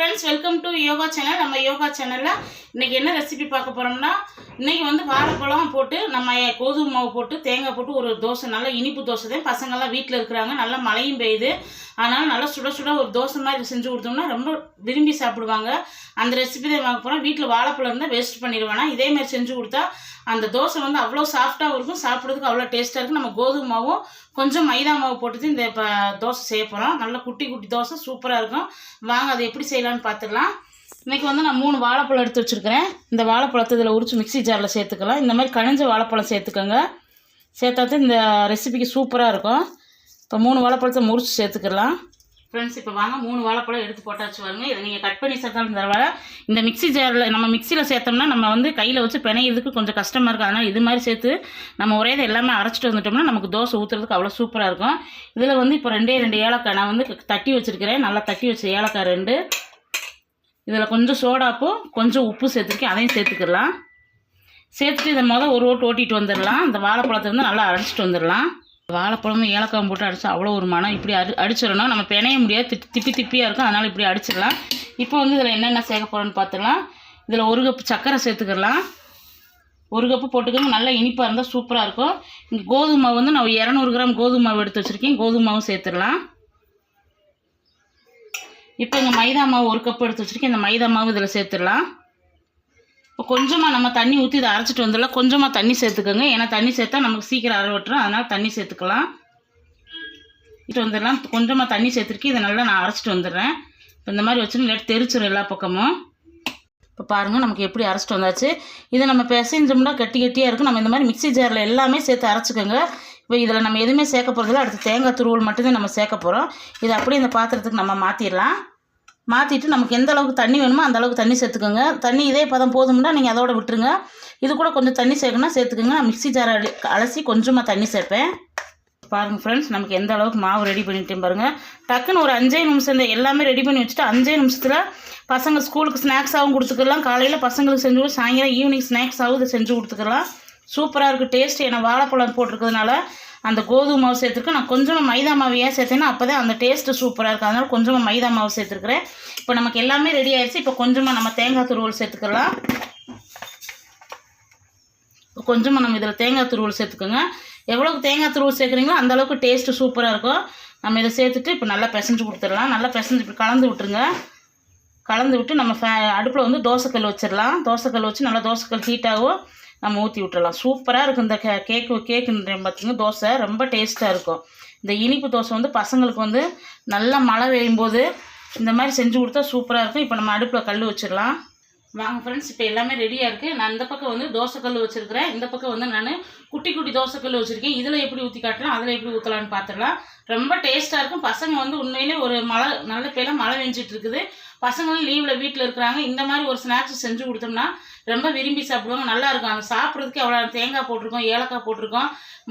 Friends welcome to yoga channel நம்ம யோகா சேனலில் இன்னைக்கு என்ன ரெசிபி பார்க்க போகிறோம்னா இன்றைக்கி வந்து வாழைப்பழம் போட்டு நம்ம கோதுமை மாவு போட்டு தேங்காய் போட்டு ஒரு தோசை நல்ல இனிப்பு தோசை தான். பசங்கள்லாம் வீட்டில் இருக்கிறாங்க நல்லா மழையும் பெய்யுது. அதனால் நல்லா சுட சுட ஒரு தோசை மாதிரி செஞ்சு கொடுத்தோம்னா ரொம்ப விரும்பி சாப்பிடுவாங்க. அந்த ரெசிபி தான் வாங்க போகிறோம் வீட்டில் வாழைப்பழம் இருந்தால் வேஸ்ட் பண்ணிடுவேனா. இதே செஞ்சு கொடுத்தா அந்த தோசை வந்து அவ்வளோ சாஃப்டாகவும் இருக்கும். சாப்பிட்றதுக்கு அவ்வளோ டேஸ்ட்டாக இருக்கும். நம்ம கோதுமை மாவும் கொஞ்சம் மைதா மாவு போட்டு இந்த இப்போ தோசை செய்ய போகிறோம் நல்ல குட்டி குட்டி தோசை சூப்பராக இருக்கும். வாங்க அதை எப்படி செய்யலாம் செய்யலாம்னு பார்த்துடலாம் இன்றைக்கி வந்து நான் மூணு வாழைப்பழம் எடுத்து வச்சுருக்கிறேன். இந்த வாழைப்பழத்தை இதில் உரிச்சு மிக்ஸி ஜாரில் சேர்த்துக்கலாம். இந்த மாதிரி கனிஞ்ச வாழைப்பழம் சேர்த்துக்கோங்க. சேர்த்தாத்து இந்த ரெசிபிக்கு சூப்பராக இருக்கும். இப்போ மூணு வாழைப்பழத்தை முறிச்சு சேர்த்துக்கலாம். ஃப்ரெண்ட்ஸ் இப்போ வாங்க மூணு வாழைப்பழம் எடுத்து போட்டாச்சு பாருங்க. இதை நீங்கள் கட் பண்ணி சேர்த்தாலும் பரவாயில்ல இந்த மிக்ஸி ஜாரில் நம்ம மிக்சியில் சேர்த்தோம்னா நம்ம வந்து கையில் வச்சு பிணையிறதுக்கு கொஞ்சம் கஷ்டமாக இருக்கும். அதனால் இது மாதிரி சேர்த்து நம்ம ஒரே இதை எல்லாமே அரைச்சிட்டு வந்துட்டோம்னா நமக்கு தோசை ஊற்றுறதுக்கு அவ்வளோ சூப்பராக இருக்கும். இதில் வந்து இப்போ ரெண்டே ரெண்டு ஏலக்காய் நான் வந்து தட்டி வச்சுருக்கிறேன். நல்லா தட்டி வச்ச ஏலக்காய் ரெண்டு. இதில் கொஞ்சம் சோடாப்பும் கொஞ்சம் உப்பு சேர்த்துருக்கேன் அதையும் சேர்த்துக்கிடலாம். சேர்த்துட்டு இதை மொதல் ஒரு ஓட்டு ஓட்டிகிட்டு வந்துடலாம். இந்த வாழைப்பழத்தை வந்து நல்லா அரைச்சிட்டு வந்துடலாம். வாழைப்பழமும் ஏலக்காய் போட்டு அடித்தா அவ்வளோ ஒரு மனம் இப்படி அடி அடிச்சிடணும். நம்ம பிணைய முடியாது திப்பி திப்பி திப்பியாக இருக்கும். அதனால் இப்படி அடிச்சிடலாம். இப்போ வந்து இதில் என்னென்ன சேர்க்க போகிறோன்னு பார்த்துடலாம். இதில் ஒரு கப்பு சர்க்கரை சேர்த்துக்கிடலாம். ஒரு கப்பு போட்டுக்கோங்க நல்லா இனிப்பாக இருந்தால் சூப்பராக இருக்கும். இங்கே கோதுமை மாவு வந்து நான் இரநூறு கிராம் கோதுமை மாவு எடுத்து வச்சுருக்கேன். கோதுமை மாவும் சேர்த்துடலாம். இப்போ இங்கே மைதா மாவு ஒரு கப் எடுத்து வச்சுருக்கேன். இந்த மைதா மாவு இதில் சேர்த்துடலாம். இப்போ கொஞ்சமாக நம்ம தண்ணி ஊற்றி இதை அரைச்சிட்டு வந்துடலாம். கொஞ்சமாக தண்ணி சேர்த்துக்கோங்க. ஏன்னா தண்ணி சேர்த்தா நமக்கு சீக்கிரம் அரை விட்டுரும். அதனால் தண்ணி சேர்த்துக்கலாம். இட்டு வந்துடலாம். கொஞ்சமாக தண்ணி சேர்த்துருக்கேன். இதை நல்லா நான் அரைச்சிட்டு வந்துடுறேன். இப்போ இந்த மாதிரி வச்சுன்னு இல்லாட்டி தெரிச்சிடும் எல்லா பக்கமும். இப்போ பாருங்கள் நமக்கு எப்படி அரைச்சிட்டு வந்தாச்சு. இதை நம்ம பிசைஞ்சோம்னா கட்டி கட்டியாக இருக்கும். நம்ம இந்த மாதிரி மிக்ஸி ஜாரில் எல்லாமே சேர்த்து அரைச்சிக்கோங்க. இப்போ இதில் நம்ம எதுவுமே சேர்க்க போகிறதில்ல அடுத்து தேங்காய் துருவல் மட்டும்தான் நம்ம சேர்க்க போகிறோம் இதை அப்படியே இந்த பாத்திரத்துக்கு நம்ம மாற்றிடலாம் மாற்றிட்டு நமக்கு எந்த அளவுக்கு தண்ணி வேணுமோ அந்த அளவுக்கு தண்ணி சேர்த்துக்கோங்க. தண்ணி இதே பதம் போதும்னா நீங்கள் அதோட விட்டுருங்க. இது கூட கொஞ்சம் தண்ணி சேர்க்கணும்னா சேர்த்துக்கோங்க. நான் மிக்ஸி ஜார் அலசி கொஞ்சமாக தண்ணி சேர்ப்பேன். பாருங்கள் ஃப்ரெண்ட்ஸ் நமக்கு எந்த அளவுக்கு மாவு ரெடி பண்ணிட்டேன் பாருங்கள் டக்குன்னு ஒரு அஞ்சே நிமிஷம் இந்த எல்லாமே ரெடி பண்ணி வச்சுட்டு அஞ்சே நிமிஷத்தில் பசங்க ஸ்கூலுக்கு ஸ்நாக்ஸாகவும் கொடுத்துக்கலாம். காலையில் பசங்களுக்கு செஞ்சு சாயங்காலம் ஈவினிங் ஸ்நாக்ஸாகவும் இதை செஞ்சு கொடுத்துக்கலாம். சூப்பராக இருக்குது டேஸ்ட் ஏன்னா வாழைப்பழம் போட்டிருக்கிறதுனால அந்த கோதுமை மாவு சேர்த்துருக்கேன். நான் கொஞ்சமாக மைதா மாவு ஏன் சேர்த்தேன்னா அப்போ தான் அந்த டேஸ்ட்டு சூப்பராக இருக்குது அதனால் கொஞ்சமாக மைதா மாவு சேர்த்துருக்குறேன். இப்போ நமக்கு எல்லாமே ரெடி ஆயிடுச்சு. இப்போ கொஞ்சமாக நம்ம தேங்காய் துருவல் சேர்த்துக்கலாம். இப்போ கொஞ்சமாக நம்ம இதில் தேங்காய் துருவல் சேர்த்துக்கோங்க. எவ்வளோக்கு தேங்காய் துருவல் சேர்க்குறீங்களோ அந்தளவுக்கு டேஸ்ட்டு சூப்பராக இருக்கும். நம்ம இதை சேர்த்துட்டு இப்போ நல்லா பிசைஞ்சு கொடுத்துடலாம். நல்லா பிசைஞ்சு இப்படி கலந்து விட்டுருங்க. கலந்து விட்டு நம்ம ஃபே அடுப்பில் வந்து தோசைக்கல் வச்சிடலாம். தோசைக்கல் வச்சு நல்லா தோசைக்கல் ஹீட்டாகவும் நம்ம ஊற்றி விட்டுறலாம். சூப்பராக இருக்கும் இந்த கே கேக்கு கேக்குன்ற பார்த்திங்க தோசை ரொம்ப டேஸ்ட்டாக இருக்கும். இந்த இனிப்பு தோசை வந்து பசங்களுக்கு வந்து நல்லா மழை பெய்யும் போது இந்த மாதிரி செஞ்சு கொடுத்தா சூப்பராக இருக்கும். இப்போ நம்ம அடுப்பில் கல் வச்சிடலாம். வாங்க ஃப்ரெண்ட்ஸ் இப்போ எல்லாமே ரெடியாக இருக்குது நான் இந்த பக்கம் வந்து தோசை கல் வச்சுருக்கிறேன். இந்த பக்கம் வந்து நான் குட்டி குட்டி தோசை கல் வச்சுருக்கேன். இதில் எப்படி ஊற்றி காட்டலாம் அதில் எப்படி ஊற்றலான்னு பார்த்துடலாம் ரொம்ப டேஸ்ட்டாக இருக்கும். பசங்க வந்து உண்மையிலே ஒரு மழை நல்ல பேலாம் மழை வெஞ்சிட்டு இருக்குது. பசங்களும் லீவில் வீட்டில் இருக்கிறாங்க. இந்த மாதிரி ஒரு ஸ்நாக்ஸ் செஞ்சு கொடுத்தோம்னா ரொம்ப விரும்பி சாப்பிடுவாங்க. நல்லா இருக்கும். அந்த சாப்பிட்றதுக்கு அவ்வளோ தேங்காய் போட்டிருக்கோம் ஏலக்காய் போட்டிருக்கோம்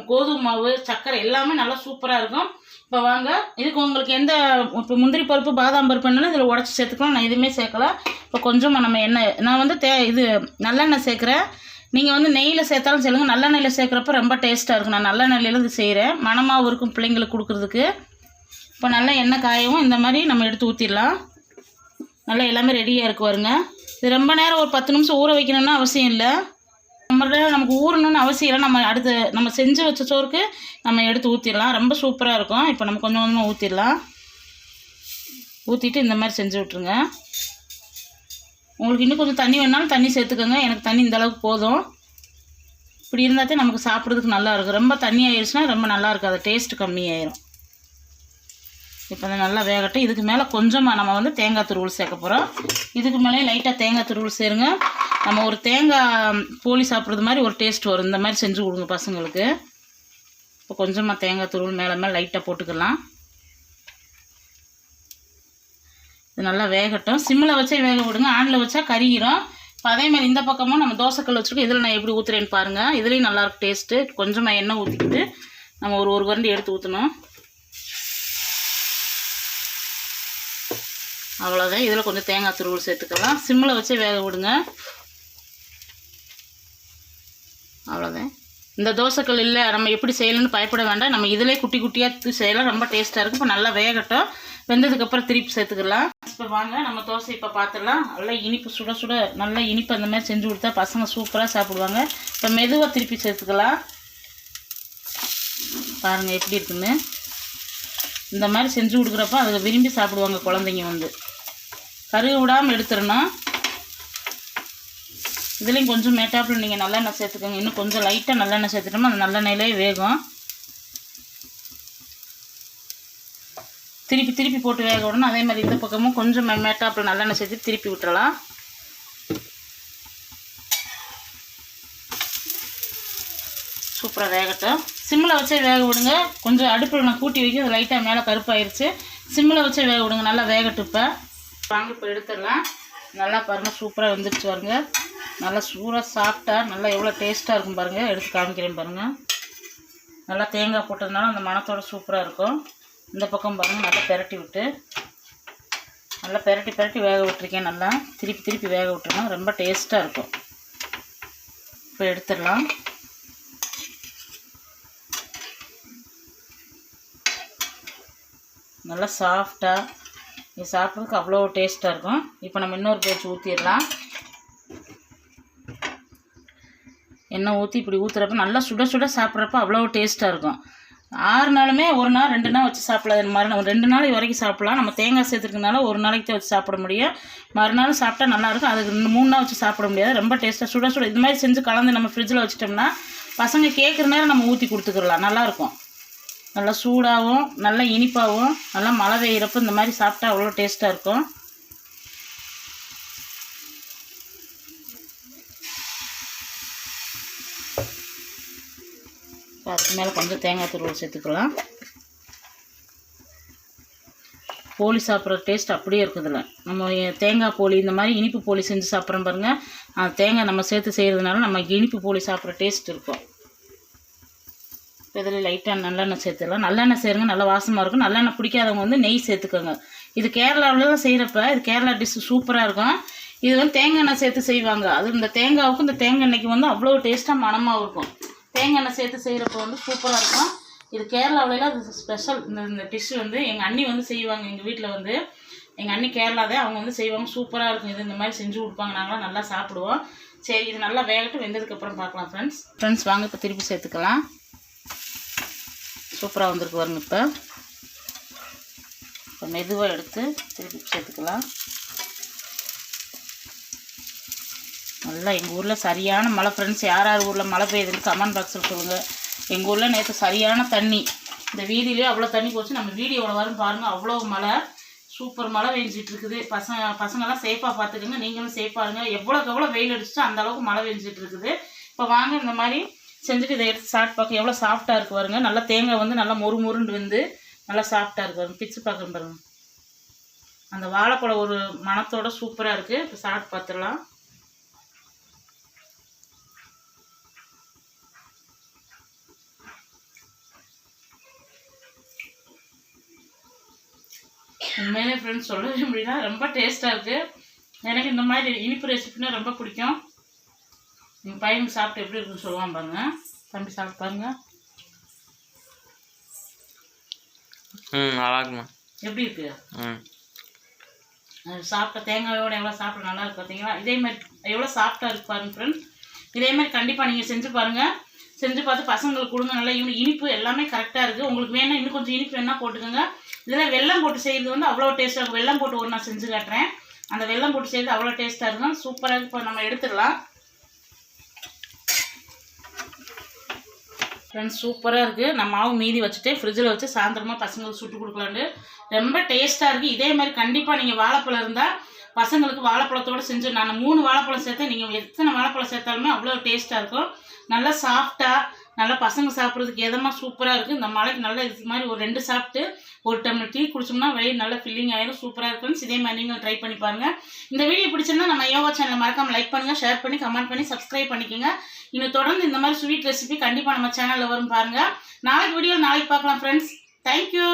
கோதுமை மாவு சர்க்கரை எல்லாமே நல்லா சூப்பராக இருக்கும். இப்போ வாங்க இதுக்கு உங்களுக்கு எந்த இப்போ முந்திரி பருப்பு பாதாம் பருப்பு இதில் உடச்சி சேர்த்துக்கலாம். நான் எதுவுமே சேர்க்கல. இப்போ கொஞ்சமாக நம்ம எண்ணெய் நான் வந்து தே இது நல்லெண்ணெய் சேர்க்குறேன். நீங்கள் வந்து நெய்யில் சேர்த்தாலும் சொல்லுங்க. நல்லெண்ணெயில் சேர்க்குறப்ப ரொம்ப டேஸ்ட்டாக இருக்கும். நான் நல்லெண்ணெயில் இது செய்கிறேன் மணமாகவும் இருக்கும் பிள்ளைங்களுக்கு கொடுக்குறதுக்கு. இப்போ நல்லா எண்ணெய் காயவும் இந்த மாதிரி நம்ம எடுத்து ஊற்றிடலாம் நல்லா எல்லாமே ரெடியாக இருக்கு வருங்க இது ரொம்ப நேரம் ஒரு பத்து நிமிஷம் ஊற வைக்கணும்னு அவசியம் இல்லை. நம்ம நமக்கு ஊறணும்னு அவசியம் இல்லை. நம்ம அடுத்து நம்ம செஞ்சு வச்ச சோறுக்கு நம்ம எடுத்து ஊற்றிடலாம் ரொம்ப சூப்பராக இருக்கும். இப்போ நம்ம கொஞ்சம் கொஞ்சமாக ஊற்றிடலாம் ஊற்றிட்டு இந்த மாதிரி செஞ்சு விட்ருங்க உங்களுக்கு இன்னும் கொஞ்சம் தண்ணி வேணாலும் தண்ணி சேர்த்துக்கோங்க. எனக்கு தண்ணி இந்த அளவுக்கு போதும். இப்படி இருந்தால் தான் நமக்கு சாப்பிட்றதுக்கு நல்லா இருக்கும். ரொம்ப தண்ணி ஆயிடுச்சுன்னா ரொம்ப நல்லா இருக்காது. டேஸ்ட் கம்மியாயிரும். இப்போ அதை நல்லா வேகட்டும். இதுக்கு மேலே கொஞ்சமாக நம்ம வந்து தேங்காய் துருவல் சேர்க்க போகிறோம் இதுக்கு மேலே லைட்டாக தேங்காய் துருவல் சேருங்க. நம்ம ஒரு தேங்காய் போலி சாப்பிட்றது மாதிரி ஒரு டேஸ்ட் வரும். இந்த மாதிரி செஞ்சு கொடுங்க பசங்களுக்கு. இப்போ கொஞ்சமாக தேங்காய் துருவல் மேலே மேலே லைட்டாக போட்டுக்கலாம். இது நல்லா வேகட்டும். சிம்மில் வச்சே வேக விடுங்க. ஆனில் வச்சா கறிகிறோம் இப்போ அதே மாதிரி இந்த பக்கமும் நம்ம தோசைக்கல் வச்சுருக்கோம். இதில் நான் எப்படி ஊற்றுறேன்னு பாருங்கள் இதுலேயும் நல்லாயிருக்கும் டேஸ்ட்டு கொஞ்சமாக எண்ணெய் ஊற்றிக்கிட்டு நம்ம ஒரு ஒரு கரண்டி எடுத்து ஊற்றணும் அவ்வளோதான் இதில் கொஞ்சம் தேங்காய் துருவல் சேர்த்துக்கலாம். சிம்மில் வச்சு வேக விடுங்க. அவ்வளோதான் இந்த தோசைக்கல் இல்லை நம்ம எப்படி செய்யணும்னு பயப்பட வேண்டாம். நம்ம இதிலே குட்டி குட்டியாக செய்யலாம். ரொம்ப டேஸ்ட்டாக இருக்கும். இப்போ நல்லா வேகட்டும். வெந்ததுக்கப்புறம் திருப்பி சேர்த்துக்கலாம். இப்போ வாங்க நம்ம தோசை இப்போ பார்த்துடலாம் நல்லா இனிப்பு சுட சுட நல்லா இனிப்பு அந்த மாதிரி செஞ்சு கொடுத்தா பசங்க சூப்பராக சாப்பிடுவாங்க. இப்போ மெதுவாக திருப்பி சேர்த்துக்கலாம். பாருங்கள் எப்படி இருக்குன்னு. இந்த மாதிரி செஞ்சு கொடுக்குறப்ப அதை விரும்பி சாப்பிடுவாங்க குழந்தைங்க வந்து. கருகு விடாமல் எடுத்துடணும். இதுலேயும் கொஞ்சம் மேட்டாப்பில் நீங்கள் நல்லெண்ணெய் சேர்த்துக்கோங்க. இன்னும் கொஞ்சம் லைட்டாக நல்லெண்ணெய் சேர்த்துட்டோம்னா அந்த நல்லெண்ணெயிலே வேகும். திருப்பி திருப்பி போட்டு வேக விடணும். அதே மாதிரி இந்த பக்கமும் கொஞ்சம் மேட்டாப்பில் நல்லெண்ணெய் சேர்த்து திருப்பி விட்டுறலாம். சூப்பராக வேகட்டும். சிம்மில் வச்சே வேக விடுங்க. கொஞ்சம் அடுப்பில் நான் கூட்டி வைக்க அது லைட்டாக மேலே கருப்பாயிருச்சு. சிம்மில் வச்சே வேக விடுங்க. நல்லா வேகட்டும் இப்போ. வாங்க இப்போ எடுத்துடலாம். நல்லா பாருங்கள் சூப்பராக வந்துடுச்சு பாருங்க. நல்லா சூடாக சாப்பிட்டா நல்லா எவ்வளோ டேஸ்ட்டாக இருக்கும் பாருங்கள் எடுத்து காமிக்கிறேன் பாருங்கள் நல்லா தேங்காய் போட்டதுனால அந்த மணத்தோட சூப்பராக இருக்கும். இந்த பக்கம் பாருங்கள் நல்லா பெரட்டி விட்டு. நல்லா பெரட்டி பெரட்டி வேக விட்டுருக்கேன் நல்லா. திருப்பி திருப்பி வேக விட்டுருங்க. ரொம்ப டேஸ்ட்டாக இருக்கும். இப்போ எடுத்துடலாம். நல்லா சாஃப்டாக இது சாப்பிட்றதுக்கு அவ்வளோ டேஸ்ட்டாக இருக்கும். இப்போ நம்ம இன்னொரு பேச்சு ஊற்றிடலாம் எண்ணெய் ஊற்றி இப்படி ஊற்றுறப்ப நல்லா சுட சுட சாப்பிட்றப்ப அவ்வளோ டேஸ்ட்டாக இருக்கும். ஆறு நாளுமே ஒரு நாள் ரெண்டு நாள் வச்சு சாப்பிடலாம். மாதிரி நம்ம ரெண்டு நாளைக்கு வரைக்கும் சாப்பிடலாம். நம்ம தேங்காய் சேர்த்துருக்கனால ஒரு நாளைக்கு தான் வச்சு சாப்பிட முடியும். மறுநாள் சாப்பிட்டா நல்லாயிருக்கும் அதுக்கு ரெண்டு மூணு நாள் வச்சு சாப்பிட முடியாது. ரொம்ப டேஸ்ட்டாக சுட சுட. இது மாதிரி செஞ்சு கலந்து நம்ம ஃப்ரிட்ஜில் வச்சிட்டோம்னா பசங்க கேட்குற நேரம் நம்ம ஊற்றி கொடுத்துக்கலாம். நல்லாயிருக்கும் நல்லா சூடாகவும் நல்லா இனிப்பாகவும் நல்லா மழை பெய்கிறப்ப இந்த மாதிரி சாப்பிட்டா அவ்வளோ டேஸ்ட்டாக இருக்கும். அதுக்கு மேலே கொஞ்சம் தேங்காய் துருவல் சேர்த்துக்கலாம். போலி சாப்பிட்ற டேஸ்ட் அப்படியே இருக்குதுல்ல நம்ம தேங்காய் போலி இந்த மாதிரி இனிப்பு போலி செஞ்சு சாப்பிட்றோம் பாருங்கள் தேங்காய் நம்ம சேர்த்து செய்கிறதுனால நம்ம இனிப்பு போலி சாப்பிட்ற டேஸ்ட் இருக்கும். இதில் லைட்டாக நல்லெண்ணெய் சேர்த்துக்கலாம் நல்லெண்ணெய் சேருங்க நல்ல வாசமாக இருக்கும். நல்லெண்ணெய் பிடிக்காதவங்க வந்து நெய் சேர்த்துக்கோங்க. இது கேரளாவிலலாம் செய்கிறப்ப இது கேரளா டிஷ் சூப்பராக இருக்கும். இது வந்து தேங்காய் எண்ணெய் சேர்த்து செய்வாங்க. அது இந்த தேங்காவுக்கும் இந்த தேங்காய் எண்ணெய்க்கு வந்து அவ்வளோ டேஸ்ட்டாக மணமாக இருக்கும். தேங்காய் எண்ணெய் சேர்த்து செய்கிறப்ப வந்து சூப்பராக இருக்கும். இது கேரளாவிலலாம் அது ஸ்பெஷல் இந்த இந்த டிஷ் வந்து எங்கள் அண்ணி வந்து செய்வாங்க. எங்கள் வீட்டில் வந்து எங்கள் அண்ணி கேரளா தான் அவங்க வந்து செய்வாங்க. சூப்பராக இருக்கும். இது இந்த மாதிரி செஞ்சு கொடுப்பாங்க. நாங்களாம் நல்லா சாப்பிடுவோம். சரி இது நல்லா வேகட்டும். வெந்ததுக்கப்புறம் பார்க்கலாம் ஃப்ரெண்ட்ஸ் ஃப்ரெண்ட்ஸ் வாங்க இப்போ திருப்பி சேர்த்துக்கலாம். சூப்பராக வந்திருக்கு வரணும் இப்போ. இப்போ மெதுவாக எடுத்து திருப்பி சேர்த்துக்கலாம். நல்லா எங்கள் ஊரில் சரியான மழை ஃப்ரெண்ட்ஸ் யார் யார் ஊரில் மழை பெய்யுதுன்னு கமெண்ட் பாக்ஸில் சொல்லுங்கள் எங்கள் ஊரில் நேற்று சரியான தண்ணி. இந்த வீதியிலே அவ்வளோ தண்ணி போச்சு. நம்ம வீடியோவில் வரும் பாருங்கள் அவ்வளோ மழை. சூப்பர் மழை பெஞ்சிட்டு இருக்குது. பசங்க பசங்கள்லாம் சேஃபாக பார்த்துக்கோங்க நீங்களும் சேஃபாக இருங்க. எவ்வளோக்கு எவ்வளோ வெயில் அடிச்சுட்டோ அந்த அளவுக்கு மழை பெஞ்சிட்டு இருக்குது. இப்போ வாங்க இந்த மாதிரி செஞ்சுட்டு இதை எடுத்து சாப்பிட்டு பார்க்க எவ்வளோ சாஃப்டாக இருக்குது பாருங்க. நல்லா தேங்காய் வந்து நல்லா மொறு மொறுண்டு வந்து நல்லா சாஃப்டாக இருக்கு பாருங்க. பிச்சு பார்க்குறேன் பாருங்க. அந்த வாழைப்பழம் ஒரு மணத்தோட சூப்பராக இருக்குது இப்போ சாப்பிட்டு பார்த்துடலாம். உண்மையிலே ஃப்ரெண்ட்ஸ் சொல்லவே முடியல. ரொம்ப டேஸ்ட்டாக இருக்குது எனக்கு இந்த மாதிரி இனிப்பு ரெசிபினா ரொம்ப பிடிக்கும். எங்கள் பையனுக்கு சாப்பிட்டு எப்படி இருக்குன்னு சொல்லுவான் பாருங்க. தம்பி சாப்பிட்டு பாருங்க. ம் நல்லா இருக்குமா எப்படி இருக்கு? ம். சாப்பிட்ட தேங்காயோட எவ்வளோ சாப்பிட நல்லா இருக்கு பார்த்தீங்களா இதே மாதிரி எவ்வளோ சாஃப்டாக இருக்கு பாருங்க ஃப்ரெண்ட்ஸ் இதே மாதிரி கண்டிப்பாக நீங்கள் செஞ்சு பாருங்கள் செஞ்சு பார்த்து பசங்களுக்கு கொடுங்க. நல்லா இனி இனிப்பு எல்லாமே கரெக்டாக இருக்குது உங்களுக்கு வேணா இன்னும் கொஞ்சம் இனிப்பு வேணா போட்டுக்கோங்க. இதில் வெல்லம் போட்டு செய்கிறது வந்து அவ்வளோ டேஸ்ட்டாக இருக்கும் வெல்லம் போட்டு ஒரு நான் செஞ்சு காட்டுறேன். அந்த வெல்லம் போட்டு செய்கிறது அவ்வளோ டேஸ்ட்டாக இருக்கும் சூப்பராக இப்போ நம்ம எடுத்துடலாம். ஃப்ரெண்ட்ஸ் சூப்பராக இருக்குது நான் மாவு மீதி வச்சுட்டு ஃப்ரிட்ஜில் வச்சு சாயந்தரமாக பசங்களுக்கு சுட்டு கொடுக்கலான்னு ரொம்ப டேஸ்ட்டாக இருக்குது இதே மாதிரி கண்டிப்பாக நீங்கள் வாழைப்பழம் இருந்தால் பசங்களுக்கு வாழைப்பழத்தோடு செஞ்சு நான் மூணு வாழைப்பழம் சேர்த்தேன். நீங்கள் எத்தனை வாழைப்பழம் சேர்த்தாலுமே அவ்வளோ டேஸ்ட்டாக இருக்கும். நல்லா சாஃப்டாக நல்லா பசங்க சாப்பிட்றதுக்கு எதமாக சூப்பராக இருக்குது இந்த மழைக்கு நல்லா இது மாதிரி ஒரு ரெண்டு சாப்பிட்டு ஒரு டம்ளர் டீ குடிச்சோம்னா வயிறு நல்லா ஃபில்லிங் ஆயிரும் சூப்பராக இருக்கும். இதே மாதிரி நீங்கள் ட்ரை பண்ணி பாருங்கள் இந்த வீடியோ பிடிச்சிருந்தா நம்ம யோகா சேனலை மறக்காம லைக் பண்ணுங்கள் ஷேர் பண்ணி கமெண்ட் பண்ணி சப்ஸ்கிரைப் பண்ணிக்கோங்க. இன்னும் தொடர்ந்து இந்த மாதிரி ஸ்வீட் ரெசிபி கண்டிப்பாக நம்ம சேனலில் வரும் பாருங்கள் நாளைக்கு வீடியோ நாளைக்கு பார்க்கலாம் ஃப்ரெண்ட்ஸ் தேங்க்யூ